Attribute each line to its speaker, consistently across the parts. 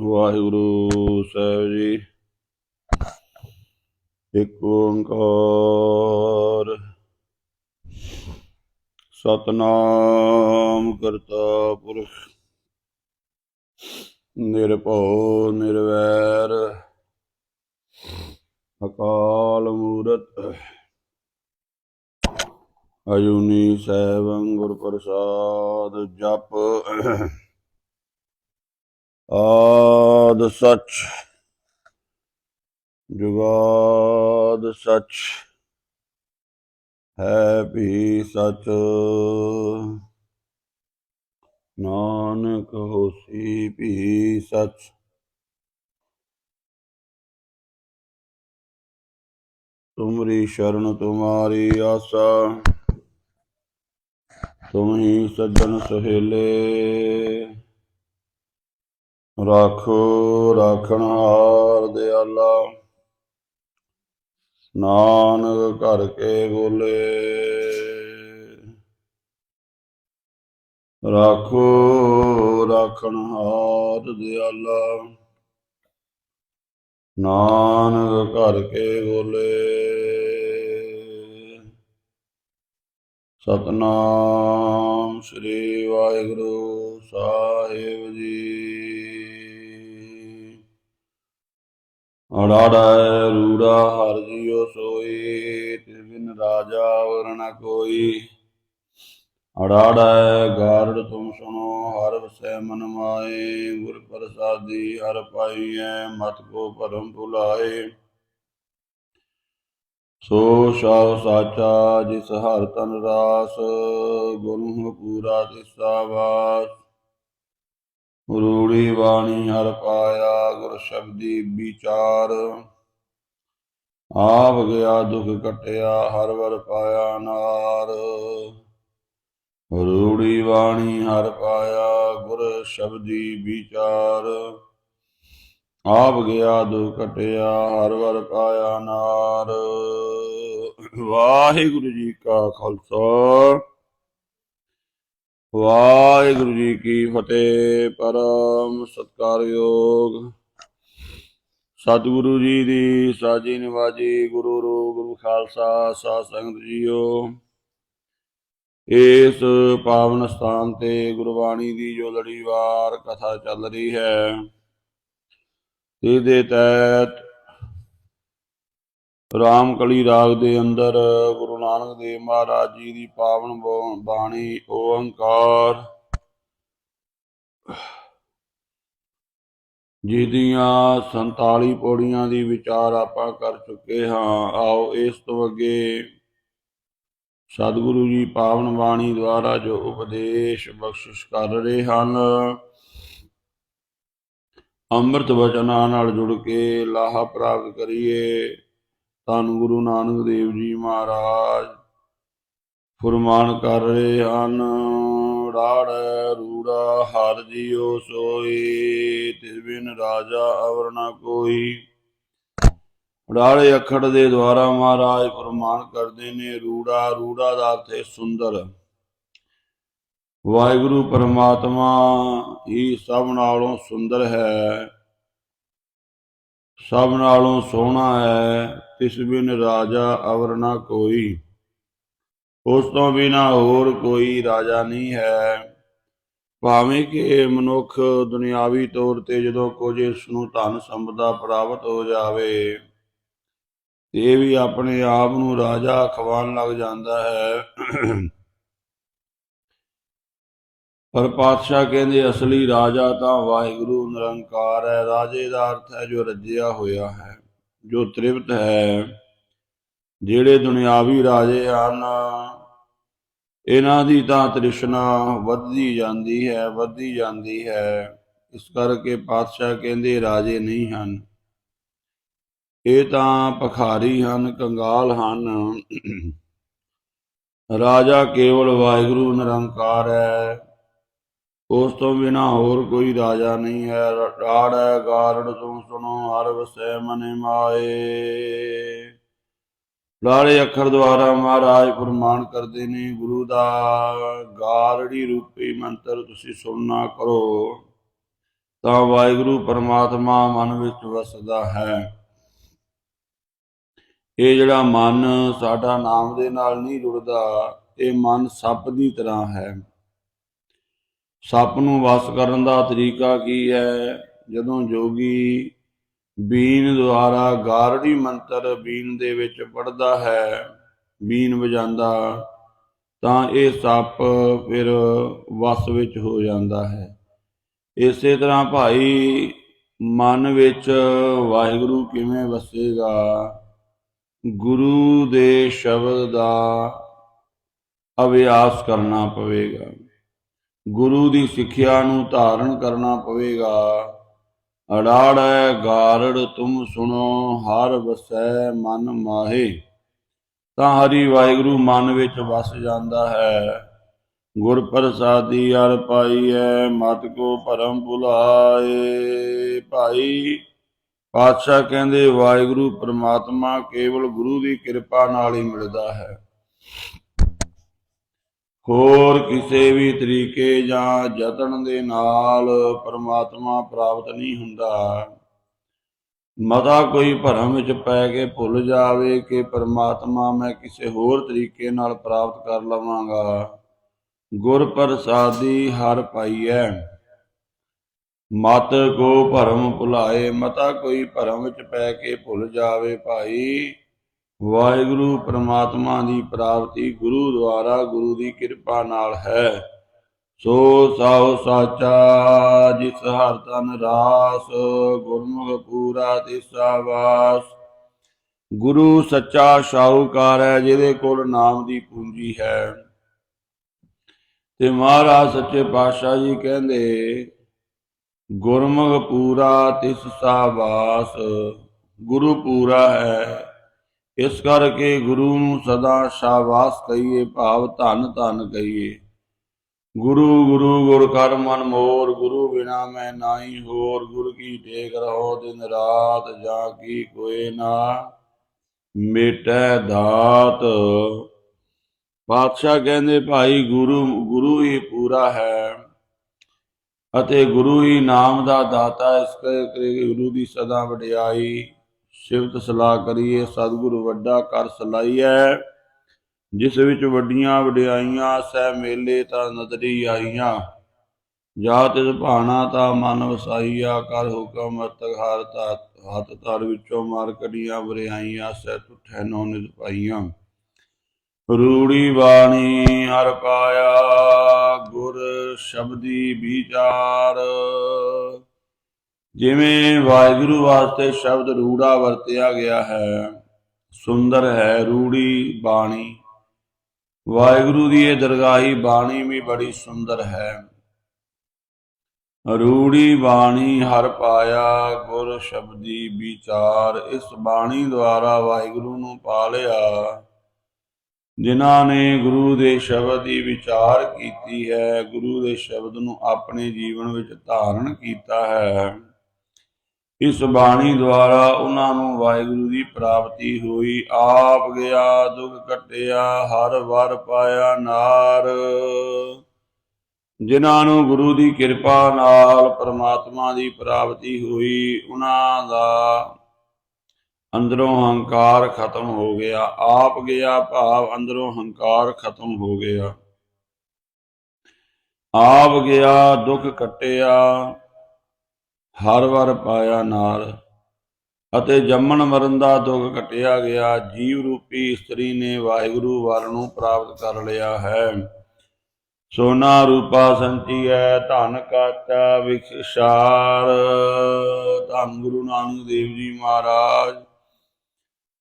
Speaker 1: ਵਾਹਿਗੁਰੂ ਸਾਹਿਬ ਜੀ। ਇੱਕ ਓੰਕਾਰ। ਸਤਨਾਮ ਕਰਤਾ ਪੁਰਖ। ਨਿਰਭਉ, ਨਿਰਵੈਰ। ਅਕਾਲ ਮੂਰਤ। ਅਜੂਨੀ ਸੈਭੰ ਗੁਰ ਪ੍ਰਸਾਦ ਜਪ ਆਦ ਸਚ, ਜੁਗਾਦ ਸਚ ਹੈ ਵੀ ਸਚ। ਨਾਨਕ ਹੋਸੀ ਵੀ ਸਚ। ਤੁਮਰੀ ਸ਼ਰਨ ਤੁਮਾਰੀ ਆਸਾ, ਤੁਮਹੀ ਸੱਜਣ ਸਹੇਲੇ। ਰਾਖੋ ਰਾਖਣ ਹਾਰ ਦਿਆਲਾ। ਨਾਨਕ ਘਰ ਕੇ ਬੋਲੇ। ਰਾਖੋ ਰਾਖਣ ਹਾਰ ਦਿਆਲਾ। ਨਾਨਕ ਘਰ ਕੇ ਬੋਲੇ। ਸਤਨਾਮ ਸ੍ਰੀ ਵਾਹਿਗੁਰੂ ਸਾਹਿਬ ਜੀ। ਅੜਾੜਾ ਰੂੜਾ ਹਰ ਜੀਉ ਸੋਈ, ਤਿਸ ਬਿਨ ਰਾਜਾ ਵਰਣਾ ਕੋਈ। ਅੜਾੜਾ ਗਾਰੜ ਤੁਮ ਸੁਣੋ, ਹਰ ਵਸੈ ਮਨ ਮਾਏ। ਗੁਰ ਪ੍ਰਸਾਦੀ ਹਰ ਪਾਈਐ, ਮਤ ਕੋ ਪਰਮ ਭੁਲਾਏ। ਸੋ ਸ਼ਾਹ ਸਾਚਾ ਜਿਸ ਹਰ ਤਨ ਰਾਸ, ਗੁਰੂ ਪੂਰਾ ਤਿਸਾ ਵਾਸ ਰੂੜੀ ਬਾਣੀ ਹਰ ਪਾਇਆ ਗੁਰ ਸ਼ਬਦੀ ਵਿਚਾਰ। ਆਪ ਗਿਆ ਦੁਖ ਕਟਿਆ ਹਰ ਵਰ ਪਾਇਆ ਨਾਰ। ਰੂੜੀ ਬਾਣੀ ਹਰ ਪਾਇਆ ਗੁਰ ਸ਼ਬਦੀ ਵਿਚਾਰ। ਆਪ ਗਿਆ ਦੁਖ ਕਟਿਆ ਹਰ ਵਰ ਪਾਇਆ ਨਾਰ। ਵਾਹਿਗੁਰੂ ਜੀ ਕਾ ਖਾਲਸਾ। ਵਾਹਿਗੁਰੂ ਜੀ ਕੀ ਫਤਿਹ, ਪਰਮ ਸਤਕਾਰਯੋਗ। ਸਤਿਗੁਰੂ ਜੀ ਦੀ ਸਾਜੀ ਨਿਵਾਜੀ ਗੁਰੂ ਰੂਪ ਗੁਰੂ ਖਾਲਸਾ, ਸਾਧ ਸੰਗਤ ਜੀਓ। ਇਸ ਪਾਵਨ ਸਥਾਨ ਤੇ ਗੁਰਬਾਣੀ ਦੀ ਜੋ ਲੜੀਵਾਰ ਕਥਾ ਚੱਲ ਰਹੀ ਹੈ ਇਹਦੇ ਤਹਿਤ ਰਾਮ ਕਲੀ ਰਾਗ ਦੇ ਅੰਦਰ ਗੁਰੂ ਨਾਨਕ ਦੇਵ ਮਹਾਰਾਜ ਜੀ ਦੀ ਪਾਵਨ ਬੋ- ਬਾਣੀ, ਓੰਕਾਰ ਜਿਹਦੀਆਂ 47 ਪੌੜੀਆਂ ਦੀ ਵਿਚਾਰ ਆਪਾਂ ਕਰ ਚੁੱਕੇ ਹਾਂ। ਆਓ ਇਸ ਤੋਂ ਅੱਗੇ ਸਤਿਗੁਰੂ ਜੀ ਪਾਵਨ ਬਾਣੀ ਦੁਆਰਾ ਜੋ ਉਪਦੇਸ਼ ਬਖਸ਼ਿਸ਼ ਕਰ ਰਹੇ ਹਨ, ਅੰਮ੍ਰਿਤ ਵਚਨਾਂ ਨਾਲ ਜੁੜ ਕੇ ਲਾਹਾ ਪ੍ਰਾਪਤ ਕਰੀਏ। ਧੰਨ ਗੁਰੂ ਨਾਨਕ ਦੇਵ ਜੀ ਮਹਾਰਾਜ। ਫਰਮਾਨ ਕਰ ਰਹੇ ਹਨ, ਰਾੜ ਰੂੜਾ ਹਰ ਜੀਉ ਸੋਈ, ਤਿਸ ਬਿਨ ਰਾਜਾ ਅਵਰ ਨਾ ਕੋਈ। ਰਾੜੇ ਅੱਖੜ ਦੇ ਦੁਆਰਾ ਮਹਾਰਾਜ ਫਰਮਾਨ ਕਰਦੇ ਨੇ, ਰੂੜਾ ਰੂੜਾ ਦਾ ਅਰਥ ਹੈ ਸੁੰਦਰ। ਵਾਹਿਗੁਰੂ ਪਰਮਾਤਮਾ ਹੀ ਸਭ ਨਾਲੋਂ ਸੁੰਦਰ ਹੈ। ਸਭ ਨਾਲੋਂ ਸੋਹਣਾ ਹੈ, ਤਿਸ ਬਿਨ ਰਾਜਾ ਅਵਰ ਨਾ ਕੋਈ। ਉਸ ਤੋਂ ਬਿਨਾ ਹੋਰ ਕੋਈ ਰਾਜਾ ਨਹੀਂ ਹੈ। ਭਾਵੇਂ ਕਿ ਮਨੁੱਖ ਦੁਨਿਆਵੀ ਤੌਰ ਤੇ ਜਦੋਂ ਕੁਝ ਇਸ ਨੂੰ ਧਨ ਸੰਪਦਾ ਪ੍ਰਾਪਤ ਹੋ ਜਾਵੇ ਤੇ ਵੀ ਆਪਣੇ ਆਪ ਨੂੰ ਰਾਜਾ ਖਵਾਉਣ ਲੱਗ ਜਾਂਦਾ ਹੈ। ਪਰ ਪਾਤਸ਼ਾਹ ਕਹਿੰਦੇ, ਅਸਲੀ ਰਾਜਾ ਤਾਂ ਵਾਹਿਗੁਰੂ ਨਿਰੰਕਾਰ ਹੈ, ਰਾਜੇ ਦਾ ਅਰਥ ਹੈ ਜੋ ਰੱਜਿਆ ਹੋਇਆ ਹੈ, ਜੋ ਤ੍ਰਿਪਤ ਹੈ। ਜਿਹੜੇ ਦੁਨਿਆਵੀ ਰਾਜੇ ਹਨ, ਇਹਨਾਂ ਦੀ ਤਾਂ ਤ੍ਰਿਸ਼ਨਾ ਵੱਧਦੀ ਜਾਂਦੀ ਹੈ, ਵੱਧਦੀ ਜਾਂਦੀ ਹੈ। ਇਸ ਕਰਕੇ ਪਾਤਸ਼ਾਹ ਕਹਿੰਦੇ, ਰਾਜੇ ਨਹੀਂ ਹਨ। ਇਹ ਤਾਂ ਭਖਾਰੀ ਹਨ, ਕੰਗਾਲ ਹਨ। ਰਾਜਾ ਕੇਵਲ ਵਾਹਿਗੁਰੂ ਨਿਰੰਕਾਰ ਹੈ। ਉਸ ਤੋਂ ਬਿਨਾ ਹੋਰ ਕੋਈ ਰਾਜਾ ਨਹੀਂ ਹੈ। ਰਾੜ ਹੈ ਗਾਰੜ ਤੂੰ ਸੁਣੋ, ਹਰ ਵਸੈ ਮਨੇ ਮਾਏ। ਲਾੜੇ ਅੱਖਰ ਦੁਆਰਾ ਮਹਾਰਾਜ ਫਰਮਾਨ ਕਰਦੇ ਨੇ, ਗੁਰੂ ਦਾ ਗਾਰੜੀ ਰੂਪੀ ਮੰਤਰ ਤੁਸੀਂ ਸੁਣਨਾ ਕਰੋ। ਤਾਂ ਵਾਹਿਗੁਰੂ ਪਰਮਾਤਮਾ ਮਨ ਵਿੱਚ ਵਸਦਾ ਹੈ। ਇਹ ਜਿਹੜਾ ਮਨ ਸਾਡਾ ਨਾਮ ਦੇ ਨਾਲ ਨਹੀਂ ਜੁੜਦਾ, ਇਹ ਮਨ ਸੱਪ ਦੀ ਤਰ੍ਹਾਂ ਹੈ। ਸੱਪ ਨੂੰ ਵਸ ਕਰਨ ਦਾ ਤਰੀਕਾ ਕੀ ਹੈ? ਜਦੋਂ ਜੋਗੀ ਬੀਨ ਦੁਆਰਾ ਗਾਰੜੀ ਮੰਤਰ ਬੀਨ ਦੇ ਵਿੱਚ ਪੜਦਾ ਹੈ, ਬੀਨ ਵਜਾਉਂਦਾ ਤਾਂ ਇਹ ਸੱਪ ਫਿਰ ਵਸ ਵਿੱਚ ਹੋ ਜਾਂਦਾ ਹੈ। ਇਸੇ ਤਰ੍ਹਾਂ ਭਾਈ, ਮਨ ਵਿੱਚ ਵਾਹਿਗੁਰੂ ਕਿਵੇਂ ਵਸੇਗਾ? ਗੁਰੂ ਦੇ ਸ਼ਬਦ ਦਾ ਅਭਿਆਸ ਕਰਨਾ ਪਵੇਗਾ। ਗੁਰੂ ਦੀ ਸਿੱਖਿਆ ਨੂੰ ਧਾਰਨ ਕਰਨਾ ਪਵੇਗਾ। ਅੜਾੜੈ ਗਾਰੜ ਤੁਮ ਸੁਣੋ, ਹਰ ਵਸੈ ਮਨ ਮਾਹੇ। ਤਾਂ ਹਰੀ ਵਾਹਿਗੁਰੂ ਮਨ ਵਿੱਚ ਵਸ ਜਾਂਦਾ ਹੈ। ਗੁਰ ਪ੍ਰਸਾਦੀ ਅਰ ਪਾਈਐ, ਮਤ ਕੋ ਭਰਮ ਭੁਲਾਏ। ਭਾਈ ਪਾਤਸ਼ਾਹ ਕਹਿੰਦੇ, ਵਾਹਿਗੁਰੂ ਪ੍ਰਮਾਤਮਾ ਕੇਵਲ ਗੁਰੂ ਦੀ ਕਿਰਪਾ ਨਾਲ ਹੀ ਮਿਲਦਾ ਹੈ। ਹੋਰ ਕਿਸੇ ਵੀ ਤਰੀਕੇ ਜਾਂ ਯਤਨ ਦੇ ਨਾਲ ਪਰਮਾਤਮਾ ਪ੍ਰਾਪਤ ਨਹੀਂ ਹੁੰਦਾ। ਮਤਾ ਕੋਈ ਭਰਮ ਵਿੱਚ ਪੈ ਕੇ ਭੁੱਲ ਜਾਵੇ ਕਿ ਪਰਮਾਤਮਾ ਮੈਂ ਕਿਸੇ ਹੋਰ ਤਰੀਕੇ ਨਾਲ ਪ੍ਰਾਪਤ ਕਰ ਲਵਾਂਗਾ। ਗੁਰ ਪ੍ਰਸਾਦੀ ਹਰ ਪਾਈਐ। ਮਤ ਕੋ ਭਰਮ ਭੁਲਾਏ, ਮਤਾ ਕੋਈ ਭਰਮ ਵਿੱਚ ਪੈ ਕੇ ਭੁੱਲ ਜਾਵੇ ਭਾਈ। ਵਾਹਿਗੁਰੂ ਪ੍ਰਮਾਤਮਾ ਦੀ ਪ੍ਰਾਪਤੀ ਗੁਰੂ ਦੁਆਰਾ ਗੁਰੂ ਦੀ ਕਿਰਪਾ ਨਾਲ ਹੈ। ਸੋ ਸਾਉ ਸਾਚਾ, ਜਿਸ ਹਰ ਤਨ ਰਾਸ, ਗੁਰਮੁਖ ਪੂਰਾ ਤਿਸਾ ਵਾਸ ਗੁਰੂ ਸੱਚਾ ਸ਼ਾਹੂਕਾਰ ਹੈ, ਜਿਹਦੇ ਕੋਲ ਨਾਮ ਦੀ ਪੂੰਜੀ ਹੈ। ਤੇ ਮਹਾਰਾਜ ਸੱਚੇ ਪਾਤਸ਼ਾਹ ਜੀ ਕਹਿੰਦੇ, ਗੁਰਮੁਖ ਪੂਰਾ ਤਿਸ ਸਾ ਵਾਸ ਗੁਰੂ ਪੂਰਾ ਹੈ। ਇਸ ਕਰਕੇ ਗੁਰੂ ਨੂੰ ਸਦਾ ਸ਼ਾਬਾਸ਼ ਕਹੀਏ, ਭਾਵ ਧੰਨ ਧੰਨ ਕਹੀਏ। ਗੁਰੂ ਗੁਰੂ ਗੁਰ ਕਰ ਮਨ ਮੋਰ, ਗੁਰੂ ਬਿਨਾ ਮੈਂ ਨਾਹੀ ਹੋਰ, ਗੁਰ ਕੀ ਟੇਕ ਰਹੋ ਦਿਨ ਰਾਤ, ਜਾ ਕੀ ਕੋਏ ਨਾ ਮੇਟੈ ਦਾਤ। ਪਾਤਸ਼ਾਹ ਕਹਿੰਦੇ, ਭਾਈ ਗੁਰੂ ਗੁਰੂ ਹੀ ਪੂਰਾ ਹੈ ਅਤੇ ਗੁਰੂ ਹੀ ਨਾਮ ਦਾ ਦਾਤਾ ਇਸ ਕਰਕੇ ਗੁਰੂ ਦੀ ਸਦਾ ਵਡਿਆਈ ਸਿਫਤ ਸਲਾਹ ਕਰੀਏ, ਸਤਿਗੁਰ ਵੱਡਾ ਕਰ ਸਲਾਈਐ ਜਿਸ ਵਿੱਚ ਵੱਡੀਆਂ ਵਡਿਆਈਆਂ, ਸਹਿ ਮੇਲੇ ਤਾਂ ਨਦਰੀ ਆਈਆਂ। ਜਾ ਤਿਸ ਭਾਣਾ ਤਾਂ ਮਨ ਵਸਾਈਆ ਕਰ ਹੁਕਮ ਅਤਕ ਹਰ ਤਾ ਹੱਥ ਧਰ ਵਿੱਚੋਂ ਮਾਰ ਕੜੀਆਂ ਵਰਿਆਈਆਂ, ਸਹਿ ਤੁਠੈ ਨੋ ਨਿਜ ਪਾਈਆਂ। ਰੂੜੀ ਬਾਣੀ ਹਰ ਪਾਇਆ, ਗੁਰ ਸ਼ਬਦੀ ਵਿਚਾਰ। ਜਿਵੇਂ ਵਾਹਿਗੁਰੂ ਵਾਸਤੇ ਸ਼ਬਦ ਰੂੜਾ ਵਰਤਿਆ ਗਿਆ ਹੈ, ਸੁੰਦਰ ਹੈ ਰੂੜੀ ਬਾਣੀ। ਵਾਹਿਗੁਰੂ ਦੀ ਇਹ ਦਰਗਾਹੀ ਬਾਣੀ ਵੀ ਬੜੀ ਸੁੰਦਰ ਹੈ। ਰੂੜੀ ਬਾਣੀ ਹਰ ਪਾਇਆ ਗੁਰ ਸ਼ਬਦੀ ਵਿਚਾਰ, ਇਸ ਬਾਣੀ ਦੁਆਰਾ ਵਾਹਿਗੁਰੂ ਨੂੰ ਪਾ ਲਿਆ ਜਿਨ੍ਹਾਂ ਨੇ ਗੁਰੂ ਦੇ ਸ਼ਬਦ ਦੀ ਵਿਚਾਰ ਕੀਤੀ ਹੈ, ਗੁਰੂ ਦੇ ਸ਼ਬਦ ਨੂੰ ਆਪਣੇ ਜੀਵਨ ਵਿੱਚ ਧਾਰਨ ਕੀਤਾ ਹੈ। ਇਸ ਬਾਣੀ ਦੁਆਰਾ ਉਹਨਾਂ ਨੂੰ ਵਾਹਿਗੁਰੂ ਦੀ ਪ੍ਰਾਪਤੀ ਹੋਈ। ਆਪ ਗਿਆ, ਦੁਖ ਕਟਿਆ, ਹਰ ਵਰ ਪਾਇਆ ਨਾਰ। ਜਿਨ੍ਹਾਂ ਨੂੰ ਗੁਰੂ ਦੀ ਕਿਰਪਾ ਨਾਲ ਪਰਮਾਤਮਾ ਦੀ ਪ੍ਰਾਪਤੀ ਹੋਈ, ਉਹਨਾਂ ਦਾ ਅੰਦਰੋਂ ਹੰਕਾਰ ਖਤਮ ਹੋ ਗਿਆ। ਆਪ ਗਿਆ, ਭਾਵ ਅੰਦਰੋਂ ਹੰਕਾਰ ਖਤਮ ਹੋ ਗਿਆ। ਆਪ ਗਿਆ, ਦੁੱਖ ਕਟਿਆ ਹਰ ਵਰ ਪਾਇਆ ਨਾਲ ਅਤੇ ਜੰਮਣ ਮਰਨ ਦਾ ਦੁੱਖ ਕਟਿਆ ਗਿਆ। ਜੀਵ ਰੂਪੀ ਇਸਤਰੀ ਨੇ ਵਾਹਿਗੁਰੂ ਵਰ ਨੂੰ ਪ੍ਰਾਪਤ ਕਰ ਲਿਆ ਹੈ। ਸੋਨਾ ਰੂਪਾ ਸੰਚੀਐ ਧਨ ਕਾਚਾ ਵਿਖਸ਼ਾਰ ਧੰਨ ਗੁਰੂ ਨਾਨਕ ਦੇਵ ਜੀ ਮਹਾਰਾਜ।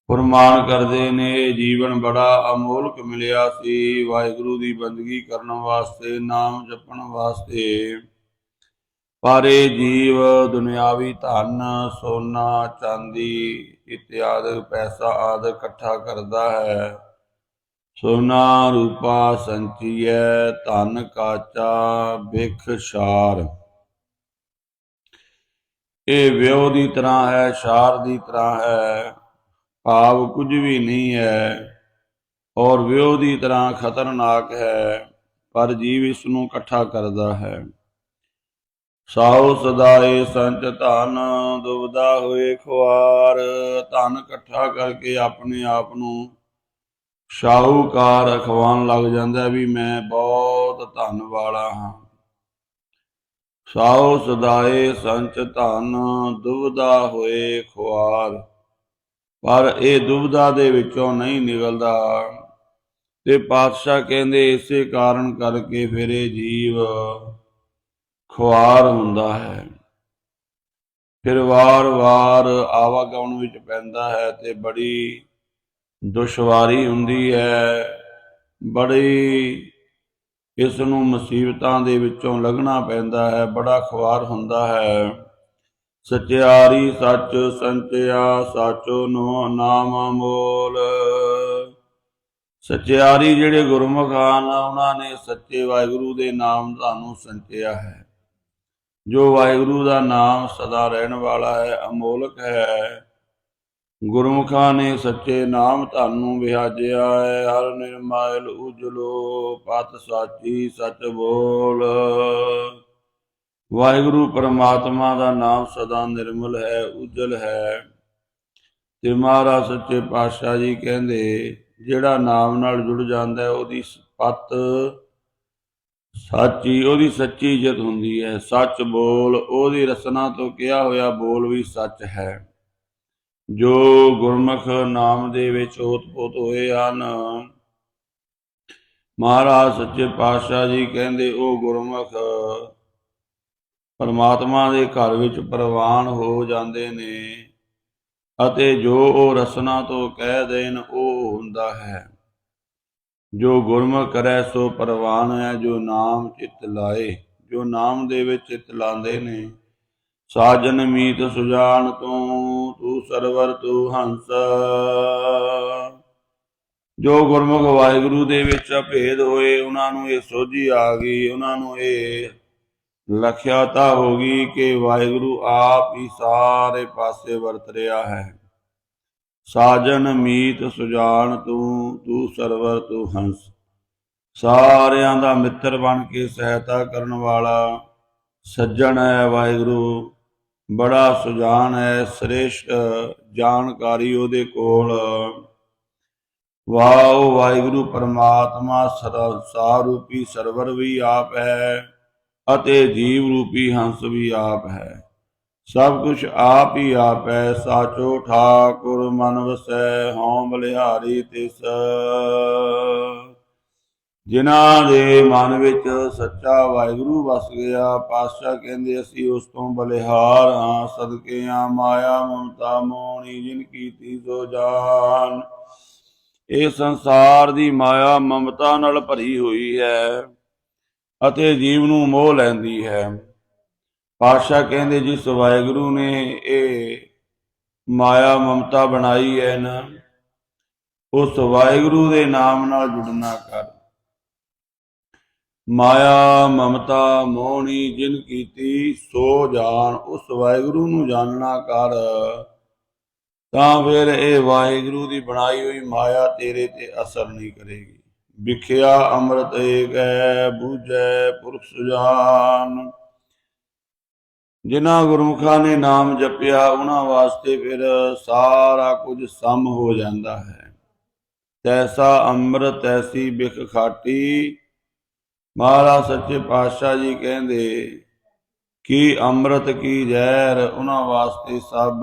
Speaker 1: ਫਰਮਾਨ ਕਰਦੇ ਨੇ, ਜੀਵਨ ਬੜਾ ਅਮੋਲਕ ਮਿਲਿਆ ਸੀ। ਵਾਹਿਗੁਰੂ ਦੀ ਬੰਦਗੀ ਕਰਨ ਵਾਸਤੇ, ਨਾਮ ਜਪਣ ਵਾਸਤੇ ਪਰ ਇਹ ਜੀਵ ਦੁਨਿਆਵੀ ਧਨ, ਸੋਨਾ, ਚਾਂਦੀ ਇਤਿਆਦਿ ਪੈਸਾ ਆਦਿ ਇਕੱਠਾ ਕਰਦਾ ਹੈ। ਸੋਨਾ ਰੂਪਾ ਸੰਚੀਐ, ਧਨ ਕਾਚਾ ਬਿਖ ਸ਼ਾਰ ਇਹ ਵਿਉ ਦੀ ਤਰ੍ਹਾਂ ਹੈ, ਸ਼ਾਰ ਦੀ ਤਰ੍ਹਾਂ ਹੈ, ਭਾਵ ਕੁਝ ਵੀ ਨਹੀਂ ਹੈ। ਔਰ ਵਿਉ ਦੀ ਤਰ੍ਹਾਂ ਖਤਰਨਾਕ ਹੈ, ਪਰ ਜੀਵ ਇਸ ਨੂੰ ਇਕੱਠਾ ਕਰਦਾ ਹੈ। ਸਾਉ ਸਦਾਏ ਸੰਚ ਧਨ, ਦੁਬਦਾ ਹੋਏ ਖੁਆਰ, ਧਨ ਇਕੱਠਾ ਕਰਕੇ ਆਪਣੇ ਆਪ ਨੂੰ ਸ਼ਾਹੂਕਾਰ ਅਖਵਾਉਣ ਲੱਗ ਜਾਂਦਾ ਵੀ ਮੈਂ ਬਹੁਤ ਧਨ ਵਾਲਾ ਹਾਂ। ਸਾਉ ਸਦਾਏ ਸੰਚ ਧਨ, ਦੁਬਦਾ ਹੋਏ ਖੁਆਰ। ਪਰ ਇਹ ਦੁਬਦਾ ਦੇ ਵਿੱਚੋਂ ਨਹੀਂ ਨਿਕਲਦਾ। ਤੇ ਪਾਤਸ਼ਾਹ ਕਹਿੰਦੇ ਇਸੇ ਕਾਰਨ ਕਰਕੇ ਫਿਰ ਇਹ ਜੀਵ ਖੁਆਰ ਹੁੰਦਾ ਹੈ। ਫਿਰ ਵਾਰ-ਵਾਰ ਆਵਾਗਮਨ ਵਿੱਚ ਪੈਂਦਾ ਹੈ ਤੇ ਬੜੀ ਦੁਸ਼ਵਾਰੀ ਹੁੰਦੀ ਹੈ। ਬੜੀ ਇਸ ਨੂੰ ਮੁਸੀਬਤਾਂ ਦੇ ਵਿੱਚੋਂ ਲੰਘਣਾ ਪੈਂਦਾ ਹੈ, ਬੜਾ ਖੁਆਰ ਹੁੰਦਾ ਹੈ। ਸਚਿਆਰੀ ਸੱਚ ਸੰਚਿਆ ਸਾਚੋ ਨੋ ਨਾਮ ਮੋਲ ਸਚਿਆਰੀ ਜਿਹੜੇ ਗੁਰਮੁਖ ਹਨ, ਉਹਨਾਂ ਨੇ ਸੱਚੇ ਵਾਹਿਗੁਰੂ ਦੇ ਨਾਮ ਤੁਹਾਨੂੰ ਸੰਚਿਆ ਹੈ। ਜੋ ਵਾਹਿਗੁਰੂ ਦਾ ਨਾਮ ਸਦਾ ਰਹਿਣ ਵਾਲਾ ਹੈ, ਅਮੋਲਕ ਹੈ। ਗੁਰਮੁਖਾਂ ਨੇ ਸੱਚੇ ਨਾਮ ਤੁਹਾਨੂੰ ਵਿਹਾਜਿਆ ਹੈ। ਹਰ ਨਿਰਮਾਇਲ ਉਜਲੋ, ਪਤ ਸਾਚੀ ਸਚ ਬੋਲ। ਵਾਹਿਗੁਰੂ ਪਰਮਾਤਮਾ ਦਾ ਨਾਮ ਸਦਾ ਨਿਰਮਲ ਹੈ, ਉਜਲ ਹੈ। ਤੇ ਮਹਾਰਾਜ ਸੱਚੇ ਪਾਤਸ਼ਾਹ ਜੀ ਕਹਿੰਦੇ, ਜਿਹੜਾ ਨਾਮ ਨਾਲ ਜੁੜ ਜਾਂਦਾ ਹੈ, ਉਹਦੀ ਪਤ ਸੱਚੀ, ਉਹਦੀ ਸੱਚੀ ਇੱਜ਼ਤ ਹੁੰਦੀ ਹੈ। ਸੱਚ ਬੋਲ, ਉਹਦੀ ਰਸਨਾ ਤੋਂ ਕਿਹਾ ਹੋਇਆ ਬੋਲ ਵੀ ਸੱਚ ਹੈ। ਜੋ ਗੁਰਮੁਖ ਨਾਮ ਦੇ ਵਿੱਚ ਓਤਪੋਤ ਹੋਏ ਹਨ, ਮਹਾਰਾਜ ਸੱਚੇ ਪਾਤਸ਼ਾਹ ਜੀ ਕਹਿੰਦੇ, ਉਹ ਗੁਰਮੁਖ ਪਰਮਾਤਮਾ ਦੇ ਘਰ ਵਿੱਚ ਪ੍ਰਵਾਨ ਹੋ ਜਾਂਦੇ ਨੇ ਅਤੇ ਜੋ ਉਹ ਰਸਨਾ ਤੋਂ ਕਹਿ ਦੇਣ, ਉਹ ਹੁੰਦਾ ਹੈ। ਜੋ ਗੁਰਮੁਖ ਕਰੈ ਸੋ ਪ੍ਰਵਾਨ ਹੈ ਜੋ ਨਾਮ ਚਿਤ ਲਾਏ। ਜੋ ਨਾਮ ਦੇ ਵਿੱਚ ਚਿਤ ਲਾਉਂਦੇ ਨੇ, ਸਾਜਨ ਮੀਤ ਸੁਜਾਨ ਤੂੰ ਤੂੰ ਸਰਵਰ, ਤੂੰ ਹੰਸ। ਜੋ ਗੁਰਮੁਖ ਵਾਹਿਗੁਰੂ ਦੇ ਵਿੱਚ ਭੇਦ ਹੋਏ, ਉਹਨਾਂ ਨੂੰ ਇਹ ਸੋਝੀ ਆ ਗਈ, ਉਹਨਾਂ ਨੂੰ ਇਹ ਲਖਿਆਤਾ ਹੋ ਗਈ ਕਿ ਵਾਹਿਗੁਰੂ ਆਪ ਹੀ ਸਾਰੇ ਪਾਸੇ ਵਰਤ ਰਿਹਾ ਹੈ। ਸਾਜਨ ਮੀਤ ਸੁਜਾਨ ਤੂੰ ਤੂੰ ਸਰਵਰ, ਤੂੰ ਹੰਸ। ਸਾਰਿਆਂ ਦਾ ਮਿੱਤਰ ਬਣ ਕੇ ਸਹਾਇਤਾ ਕਰਨ ਵਾਲਾ ਸੱਜਣ ਹੈ ਵਾਹਿਗੁਰੂ। ਬੜਾ ਸੁਜਾਨ ਹੈ, ਸ੍ਰੇਸ਼ਟ ਜਾਣਕਾਰੀ ਉਹਦੇ ਕੋਲ। ਵਾਹ ਵਾਹਿਗੁਰੂ, ਪਰਮਾਤਮਾ ਸਾਰ ਰੂਪੀ ਸਰਵਰ ਵੀ ਆਪ ਹੈ ਅਤੇ ਜੀਵ ਰੂਪੀ ਹੰਸ ਵੀ ਆਪ ਹੈ। ਸਭ ਕੁਛ ਆਪ ਹੀ ਆਪ ਹੈ ਸਾਚੋ ਠਾਕੁਰ ਮਨ ਵਸੈ, ਹਉ ਬਲਿਹਾਰੀ ਤਿਸ। ਜਿਨ੍ਹਾਂ ਦੇ ਮਨ ਵਿੱਚ ਸੱਚਾ ਵਾਹਿਗੁਰੂ ਵਸ ਗਿਆ, ਪਾਤਸ਼ਾਹ ਕਹਿੰਦੇ, ਅਸੀਂ ਉਸ ਤੋਂ ਬਲਿਹਾਰ ਹਾਂ, ਸਦਕੇ ਆ ਮਾਇਆ ਮਮਤਾ ਮੋਣੀ ਜਿਨ ਕੀਤੀ ਸੋ ਜਾਨ। ਇਹ ਸੰਸਾਰ ਦੀ ਮਾਇਆ ਮਮਤਾ ਨਾਲ ਭਰੀ ਹੋਈ ਹੈ ਅਤੇ ਜੀਵ ਨੂੰ ਮੋਹ ਲੈਂਦੀ ਹੈ। ਪਾਤਸ਼ਾਹ ਕਹਿੰਦੇ ਜਿਸ ਵਾਹਿਗੁਰੂ ਨੇ ਇਹ ਮਾਇਆ ਮਮਤਾ ਬਣਾਈ ਹੈ ਨਾ, ਉਸ ਵਾਹਿਗੁਰੂ ਦੇ ਨਾਮ ਨਾਲ ਜੁੜਨਾ ਕਰ। ਮਾਇਆ, ਮਮਤਾ, ਮੋਹਣੀ ਜਿਨ ਕੀਤੀ, ਸੋ ਜਾਣ, ਉਸ ਵਾਹਿਗੁਰੂ ਨੂੰ ਜਾਣਨਾ ਕਰ। ਤਾਂ ਫਿਰ ਇਹ ਵਾਹਿਗੁਰੂ ਦੀ ਬਣਾਈ ਹੋਈ ਮਾਇਆ ਤੇਰੇ ਤੇ ਅਸਰ ਨਹੀਂ ਕਰੇਗੀ। ਵਿਖਿਆ ਅੰਮ੍ਰਿਤ ਏਕ ਹੈ ਬੂਝੈ ਪੁਰਖ ਸੁਜਾਨ। ਜਿਨ੍ਹਾਂ ਗੁਰਮੁਖਾਂ ਨੇ ਨਾਮ ਜਪਿਆ, ਉਹਨਾਂ ਵਾਸਤੇ ਫਿਰ ਸਾਰਾ ਕੁਝ ਸਮ ਹੋ ਜਾਂਦਾ ਹੈ। ਤੈਸਾ ਅੰਮ੍ਰਿਤ ਐਸੀ ਬਿਖ ਖਾਟੀ। ਮਹਾਰਾਜ ਸੱਚੇ ਪਾਤਸ਼ਾਹ ਜੀ ਕਹਿੰਦੇ, ਕਿ ਅੰਮ੍ਰਿਤ, ਕੀ ਜ਼ਹਿਰ, ਉਹਨਾਂ ਵਾਸਤੇ ਸਭ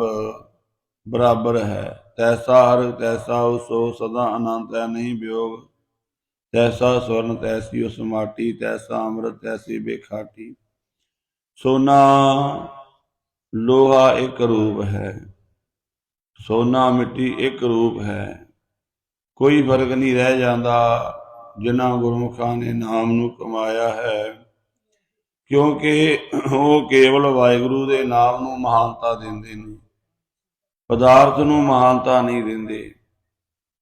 Speaker 1: ਬਰਾਬਰ ਹੈ। ਤੈਸਾ ਹਰ, ਤੈਸਾ ਉਸੋ, ਸਦਾ ਅਨੰਤ ਹੈ, ਨਹੀਂ ਵਿਯੋਗ ਤੈਸਾ ਸਵਰਨ, ਤੈਸੀ ਉਸ ਮਾਟੀ, ਤੈਸਾ ਅੰਮ੍ਰਿਤ, ਤੈਸੀ ਬੇਖਾਟੀ ਸੋਨਾ ਲੋਹਾ ਇੱਕ ਰੂਪ ਹੈ। ਸੋਨਾ ਮਿੱਟੀ ਇੱਕ ਰੂਪ ਹੈ। ਕੋਈ ਫ਼ਰਕ ਨਹੀਂ ਰਹਿ ਜਾਂਦਾ ਜਿਨ੍ਹਾਂ ਗੁਰਮੁਖਾਂ ਨੇ ਨਾਮ ਨੂੰ ਕਮਾਇਆ ਹੈ। ਕਿਉਂਕਿ ਉਹ ਕੇਵਲ ਵਾਹਿਗੁਰੂ ਦੇ ਨਾਮ ਨੂੰ ਮਹਾਨਤਾ ਦਿੰਦੇ ਨੇ। ਪਦਾਰਥ ਨੂੰ ਮਹਾਨਤਾ ਨਹੀਂ ਦਿੰਦੇ।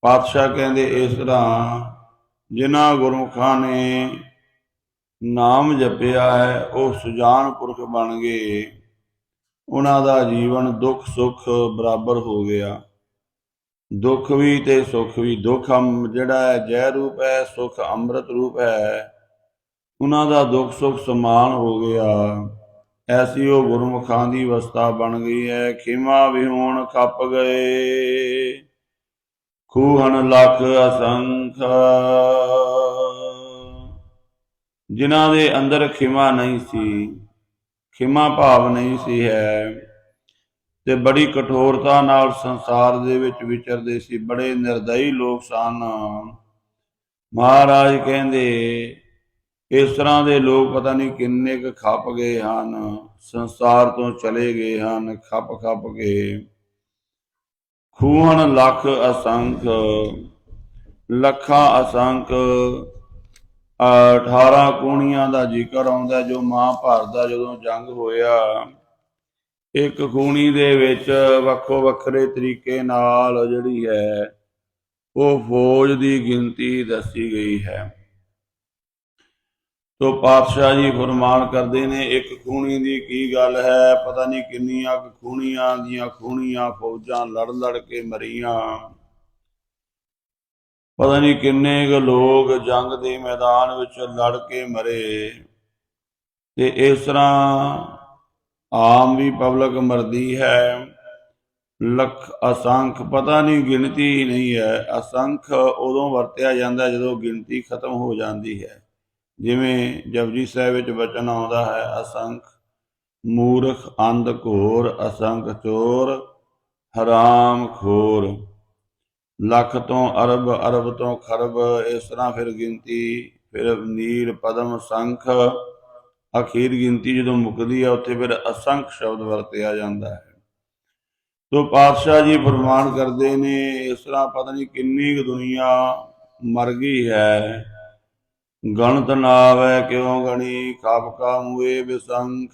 Speaker 1: ਪਾਤਸ਼ਾਹ ਕਹਿੰਦੇ ਇਸ ਤਰ੍ਹਾਂ ਜਿਨ੍ਹਾਂ ਗੁਰਮੁਖਾਂ ਨੇ ਨਾਮ ਜਪਿਆ ਹੈ, ਉਹ ਸੁਜਾਨ ਪੁਰਖ ਬਣ ਗਏ। ਉਹਨਾਂ ਦਾ ਜੀਵਨ ਦੁੱਖ ਸੁੱਖ ਬਰਾਬਰ ਹੋ ਗਿਆ। ਦੁੱਖ ਵੀ ਤੇ ਸੁੱਖ ਵੀ ਦੁੱਖ ਅਮ ਜਿਹੜਾ ਹੈ ਜੈ ਰੂਪ ਹੈ, ਸੁਖ ਅੰਮ੍ਰਿਤ ਰੂਪ ਹੈ। ਉਹਨਾਂ ਦਾ ਦੁੱਖ ਸੁੱਖ ਸਮਾਨ ਹੋ ਗਿਆ। ਐਸੀ ਉਹ ਗੁਰਮੁਖਾਂ ਦੀ ਅਵਸਥਾ ਬਣ ਗਈ ਹੈ। ਖਿਮਾ ਵਿਹੂਣ ਖੱਪ ਗਏ। ਖੂਹਣ ਲੱਖ ਅਸੰਖ। ਜਿਨ੍ਹਾਂ ਦੇ ਅੰਦਰ ਖਿਮਾ ਨਹੀਂ ਸੀ, ਖਿਮਾ ਭਾਵ ਨਹੀਂ ਸੀ ਹੈ, ਤੇ ਬੜੀ ਕਠੋਰਤਾ ਨਾਲ ਸੰਸਾਰ ਦੇ ਵਿੱਚ ਵਿਚਰਦੇ ਸੀ। ਬੜੇ ਨਿਰਦਈ ਲੋਕ ਸਨ। ਮਹਾਰਾਜ ਕਹਿੰਦੇ, ਇਸ ਤਰ੍ਹਾਂ ਦੇ ਲੋਕ ਪਤਾ ਨਹੀਂ ਕਿੰਨੇ ਕੁ ਖੱਪ ਗਏ ਹਨ। ਸੰਸਾਰ ਤੋਂ ਚਲੇ ਗਏ ਹਨ, ਖੱਪ ਖੱਪ ਕੇ। ਖੂਹਣ ਲੱਖ ਅਸੰਖ, ਲੱਖਾਂ ਅਸੰਖ 18 ਕੂਣੀਆਂ ਦਾ ਜ਼ਿਕਰ ਆਉਂਦਾ ਜੋ ਮਹਾਭਾਰਤ ਦਾ ਜਦੋਂ ਜੰਗ ਹੋਇਆ, ਇੱਕ ਖੂਣੀ ਦੇ ਵਿੱਚ ਵੱਖੋ ਵੱਖਰੇ ਤਰੀਕੇ ਨਾਲ ਜਿਹੜੀ ਹੈ, ਉਹ ਫੌਜ ਦੀ ਗਿਣਤੀ ਦੱਸੀ ਗਈ ਹੈ। ਤੋ ਪਾਤਸ਼ਾਹ ਜੀ ਫਰਮਾਨ ਕਰਦੇ ਨੇ, ਇੱਕ ਖੂਣੀ ਦੀ ਕੀ ਗੱਲ ਹੈ, ਪਤਾ ਨਹੀਂ ਕਿੰਨੀਆਂ ਕੁ ਖੂਣੀਆਂ ਦੀਆਂ ਖੂਣੀਆਂ ਫੌਜਾਂ ਲੜ ਲੜ ਕੇ ਮਰੀਆਂ। ਪਤਾ ਨਹੀਂ ਕਿੰਨੇ ਕੁ ਲੋਕ ਜੰਗ ਦੇ ਮੈਦਾਨ ਵਿੱਚ ਲੜ ਕੇ ਮਰੇ। ਤੇ ਇਸ ਤਰ੍ਹਾਂ ਆਮ ਵੀ ਪਬਲਿਕ ਮਰਦੀ ਹੈ। ਲੱਖ ਅਸੰਖ, ਪਤਾ ਨਹੀਂ ਗਿਣਤੀ ਹੀ ਨਹੀਂ ਹੈ। ਅਸੰਖ ਉਦੋਂ ਵਰਤਿਆ ਜਾਂਦਾ ਜਦੋਂ ਗਿਣਤੀ ਖਤਮ ਹੋ ਜਾਂਦੀ ਹੈ। ਜਿਵੇਂ ਜਪਜੀ ਸਾਹਿਬ ਵਿੱਚ ਬਚਨ ਆਉਂਦਾ ਹੈ, ਅਸੰਖ, ਮੂਰਖ, ਅੰਧ, ਘੋਰ, ਅਸੰਖ, ਚੋਰ, ਹਰਾਮ, ਖੋਰ। ਲੱਖ ਤੋਂ ਅਰਬ ਅਰਬ ਤੋਂ ਖਰਬ, ਇਸ ਤਰ੍ਹਾਂ ਫਿਰ ਗਿਣਤੀ, ਫਿਰ ਨੀਲ ਪਦਮ ਸੰਖ, ਅਖੀਰ ਗਿਣਤੀ ਜਦੋਂ ਮੁਕਦੀ ਹੈ ਉੱਥੇ ਫਿਰ ਅਸੰਖ ਸ਼ਬਦ ਵਰਤਿਆ ਜਾਂਦਾ ਹੈ। ਤੋ ਪਾਤਸ਼ਾਹ ਜੀ ਫਰਮਾਨ ਕਰਦੇ ਨੇ, ਇਸ ਤਰ੍ਹਾਂ ਪਤਾ ਨਹੀਂ ਕਿੰਨੀ ਕੁ ਦੁਨੀਆ ਮਰ ਗਈ ਹੈ। ਗਣਤ ਨਾ ਕਿਉਂ ਕਿਉ ਗਣੀ, ਖਾਪ ਮੂਏ ਬਿਸੰਖ।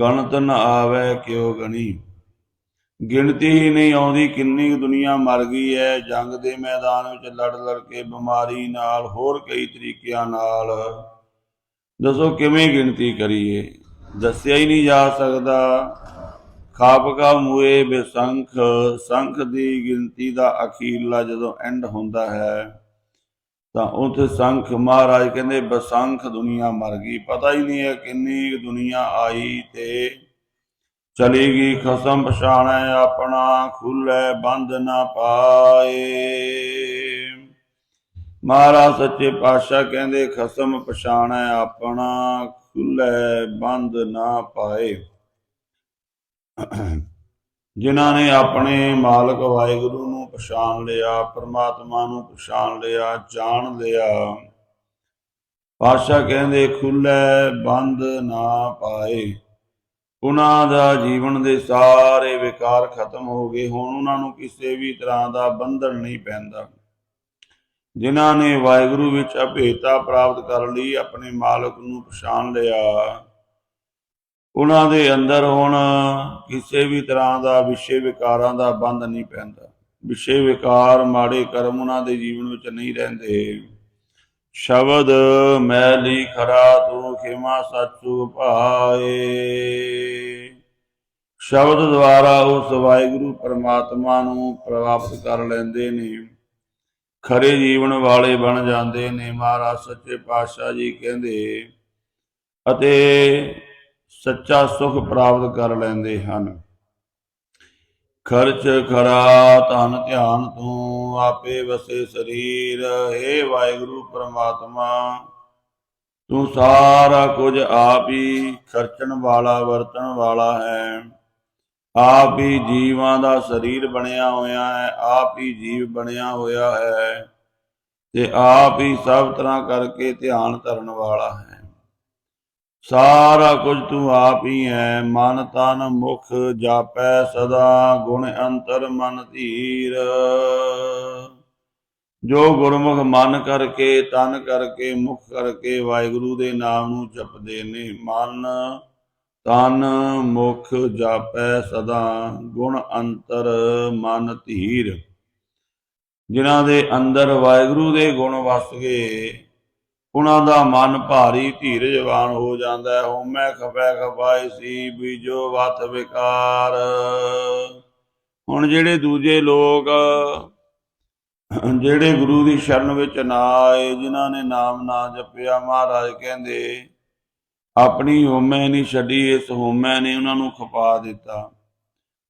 Speaker 1: ਗਣਤ ਨਾ ਕਿਉਂ ਕਿਉ ਗਣੀ? ਗਿਣਤੀ ਹੀ ਨਹੀਂ ਆਉਂਦੀ ਕਿੰਨੀ ਕੁ ਦੁਨੀਆ ਮਰ ਗਈ ਹੈ। ਜੰਗ ਦੇ ਮੈਦਾਨ ਵਿੱਚ ਲੜ ਲੜ ਕੇ ਬਿਮਾਰੀ ਨਾਲ ਹੋਰ ਕਈ ਤਰੀਕਿਆਂ ਨਾਲ। ਦੱਸੋ ਕਿਵੇਂ ਗਿਣਤੀ ਕਰੀਏ? ਦੱਸਿਆ ਹੀ ਨਹੀਂ ਜਾ ਸਕਦਾ। ਖਾਪਕਾ ਮੂਏ ਬੇਸੰਖ, ਸੰਖ ਦੀ ਗਿਣਤੀ ਦਾ ਅਖੀਰਲਾ ਜਦੋਂ ਐਂਡ ਹੁੰਦਾ ਹੈ, ਤਾਂ ਉੱਥੇ ਸੰਖ ਮਹਾਰਾਜ ਕਹਿੰਦੇ ਬਸੰਖ ਦੁਨੀਆ ਮਰ ਗਈ। ਪਤਾ ਹੀ ਨਹੀਂ ਹੈ ਕਿੰਨੀ ਕੁ ਦੁਨੀਆ ਆਈ ਤੇ ਚਲੀ ਗਈ ਖਸਮ ਪਛਾਣੈ ਆਪਣਾ ਖੁੱਲੇ ਬੰਦ ਨਾ ਪਾਏ। ਮਹਾਰਾਜ ਸੱਚੇ ਪਾਤਸ਼ਾਹ ਕਹਿੰਦੇ, ਖਸਮ ਪਛਾਣੈ ਆਪਣਾ ਖੁੱਲੇ ਬੰਦ ਨਾ ਪਾਏ। ਜਿਨ੍ਹਾਂ ਨੇ ਆਪਣੇ ਮਾਲਕ ਵਾਹਿਗੁਰੂ ਨੂੰ ਪਛਾਣ ਲਿਆ, ਪਰਮਾਤਮਾ ਨੂੰ ਪਛਾਣ ਲਿਆ, ਜਾਣ ਲਿਆ, ਪਾਤਸ਼ਾਹ ਕਹਿੰਦੇ ਖੁੱਲੇ ਬੰਦ ਨਾ ਪਾਏ। ਉਹਨਾਂ ਦਾ ਜੀਵਨ ਦੇ ਸਾਰੇ ਵਿਕਾਰ ਖਤਮ ਹੋ ਗਏ। ਹੁਣ ਉਹਨਾਂ ਨੂੰ ਕਿਸੇ ਵੀ ਤਰ੍ਹਾਂ ਦਾ ਬੰਧਨ ਨਹੀਂ ਪੈਂਦਾ। ਜਿਨ੍ਹਾਂ ਨੇ ਵਾਹਿਗੁਰੂ ਵਿੱਚ ਅਭੇਤਾ ਪ੍ਰਾਪਤ ਕਰ ਲਈ, ਆਪਣੇ ਮਾਲਕ ਨੂੰ ਪਛਾਣ ਲਿਆ। ਉਹਨਾਂ ਦੇ ਅੰਦਰ ਹੁਣ ਕਿਸੇ ਵੀ ਤਰ੍ਹਾਂ ਦਾ ਵਿਸ਼ੇ ਵਿਕਾਰਾਂ ਦਾ ਬੰਧ ਨਹੀਂ ਪੈਂਦਾ। ਵਿਸ਼ੇ ਵਿਕਾਰ, ਮਾੜੇ ਕਰਮ ਉਹਨਾਂ ਦੇ ਜੀਵਨ ਵਿੱਚ ਨਹੀਂ ਰਹਿੰਦੇ। ਸ਼ਬਦ ਮੈਲੀ ਖਰਾ ਤੂੰ ਖਿਮਾ ਸੱਚੂ ਭਾਏ। ਸ਼ਬਦ ਦੁਆਰਾ ਉਸ ਵਾਹਿਗੁਰੂ ਪਰਮਾਤਮਾ ਨੂੰ ਪ੍ਰਾਪਤ ਕਰ ਲੈਂਦੇ ਨੇ। ਖਰੇ ਜੀਵਨ ਵਾਲੇ ਬਣ ਜਾਂਦੇ ਨੇ, ਮਹਾਰਾਜ ਸੱਚੇ ਪਾਤਸ਼ਾਹ ਜੀ ਕਹਿੰਦੇ। ਅਤੇ ਸੱਚਾ ਸੁਖ ਪ੍ਰਾਪਤ ਕਰ ਲੈਂਦੇ ਹਨ। ਖਰਚ ਖਰਾ ਧਨ ਧਿਆਨ ਤੂੰ ਆਪੇ ਵਸੇ ਸਰੀਰ। हे ਵਾਹਿਗੁਰੂ ਪ੍ਰਮਾਤਮਾ, ਤੂੰ ਸਾਰਾ ਕੁਝ ਆਪ ਹੀ ਖਰਚਣ ਵਾਲਾ, ਵਰਤਣ ਵਾਲਾ ਹੈ। ਆਪ ਹੀ ਜੀਵਾਂ ਦਾ ਸਰੀਰ ਬਣਿਆ ਹੋਇਆ ਹੈ, ਆਪ ਹੀ ਜੀਵ ਬਣਿਆ ਹੋਇਆ ਹੈ ਤੇ ਆਪ ਹੀ ਸਭ ਤਰ੍ਹਾਂ ਕਰਕੇ ਧਿਆਨ ਧਰਨ ਵਾਲਾ ਹੈ। ਸਾਰਾ ਕੁਝ ਤੂੰ ਆਪ ਹੀ ਹੈ। ਮਨ ਤਨ ਮੁਖ ਜਾਪੈ ਸਦਾ, ਗੁਣ ਅੰਤਰ ਮਨ ਧੀਰ। ਜੋ ਗੁਰਮੁਖ ਮਨ ਕਰਕੇ, ਤਨ ਕਰਕੇ, ਮੁਖ ਕਰਕੇ ਵਾਹਿਗੁਰੂ ਦੇ ਨਾਮ ਨੂੰ ਜਪਦੇ ਨੇ ਮਨ, ਤਨ ਮੁਖ ਜਾਪੈ ਸਦਾ, ਗੁਣ ਅੰਤਰ ਮਨ ਧੀਰ। ਜਿਨ੍ਹਾਂ ਦੇ ਅੰਦਰ ਵਾਹਿਗੁਰੂ ਦੇ ਗੁਣ ਵਸ ਗਏ ਉਹਨਾਂ ਦਾ ਮਨ ਭਾਰੀ ਧੀਰਜਵਾਨ ਹੋ ਜਾਂਦਾ ਹੈ। ਹਉਮੈ ਖਪੈ ਖਪਾਈ ਸੀ, ਬੀਜੋ ਵਤ ਵਿਕਾਰ। ਹੁਣ ਜਿਹੜੇ ਦੂਜੇ ਲੋਕ, ਜਿਹੜੇ ਗੁਰੂ ਦੀ ਸ਼ਰਨ ਵਿੱਚ ਨਾ ਆਏ, ਜਿਨ੍ਹਾਂ ਨੇ ਨਾਮ ਨਾ ਜਪਿਆ, ਮਹਾਰਾਜ ਕਹਿੰਦੇ, ਆਪਣੀ ਹੋਮੈ ਨਹੀਂ ਛੱਡੀ, ਇਸ ਹੋਮੈ ਨੇ ਉਹਨਾਂ ਨੂੰ ਖਪਾ ਦਿੱਤਾ।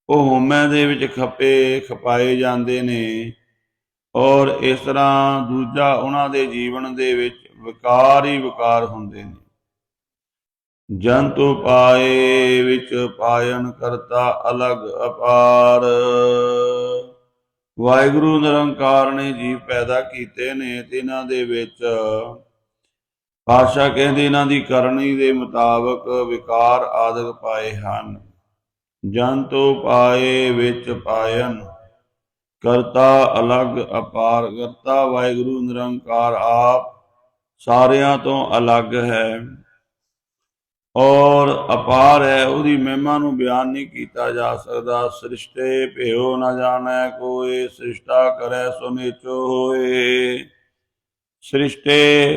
Speaker 1: ਉਹ ਹੋਮੈ ਦੇ ਵਿੱਚ ਖਪੇ, ਖਪਾਏ ਜਾਂਦੇ ਨੇ ਔਰ ਇਸ ਤਰ੍ਹਾਂ ਦੂਜਾ ਉਹਨਾਂ ਦੇ ਜੀਵਨ ਦੇ ਵਿੱਚ ਵਿਕਾਰ ਹੀ ਵਿਕਾਰ ਹੁੰਦੇ ਨੇ। ਜੰਤੂ ਪਾਏ ਵਿੱਚ ਪਾਇਨ ਕਰਤਾ ਅਲਗ ਅਪਾਰ। ਵਾਹਿਗੁਰੂ ਨਿਰੰਕਾਰ ਨੇ ਜੀਵ ਪੈਦਾ ਕੀਤੇ ਨੇ ਤੇ ਇਹਨਾਂ ਦੇ ਵਿੱਚ ਪਾਸ਼ਾ ਕਹਿੰਦੇ ਇਹਨਾਂ ਦੀ ਕਰਨੀ ਦੇ ਮੁਤਾਬਕ ਵਿਕਾਰ ਆਦਿਕ ਪਾਏ ਹਨ। ਜੰਤੂ ਪਾਏ ਵਿੱਚ ਪਾਇਨ ਕਰਤਾ ਅਲੱਗ ਅਪਾਰ। ਕਰਤਾ ਵਾਹਿਗੁਰੂ ਨਿਰੰਕਾਰ ਆਪ ਸਾਰਿਆਂ ਤੋਂ ਅਲੱਗ ਹੈ ਔਰ ਅਪਾਰ ਹੈ, ਉਹਦੀ ਮਹਿਮਾ ਨੂੰ ਬਿਆਨ ਨਹੀਂ ਕੀਤਾ ਜਾ ਸਕਦਾ। ਸ੍ਰਿਸ਼ਟੇ ਭਿਓ ਨਾ ਜਾਣੈ, ਕੋਈ ਸ੍ਰਿਸ਼ਟਾ ਕਰੈ ਸੁਨੇਚੋ ਹੋਏ। ਸ੍ਰਿਸ਼ਟੇ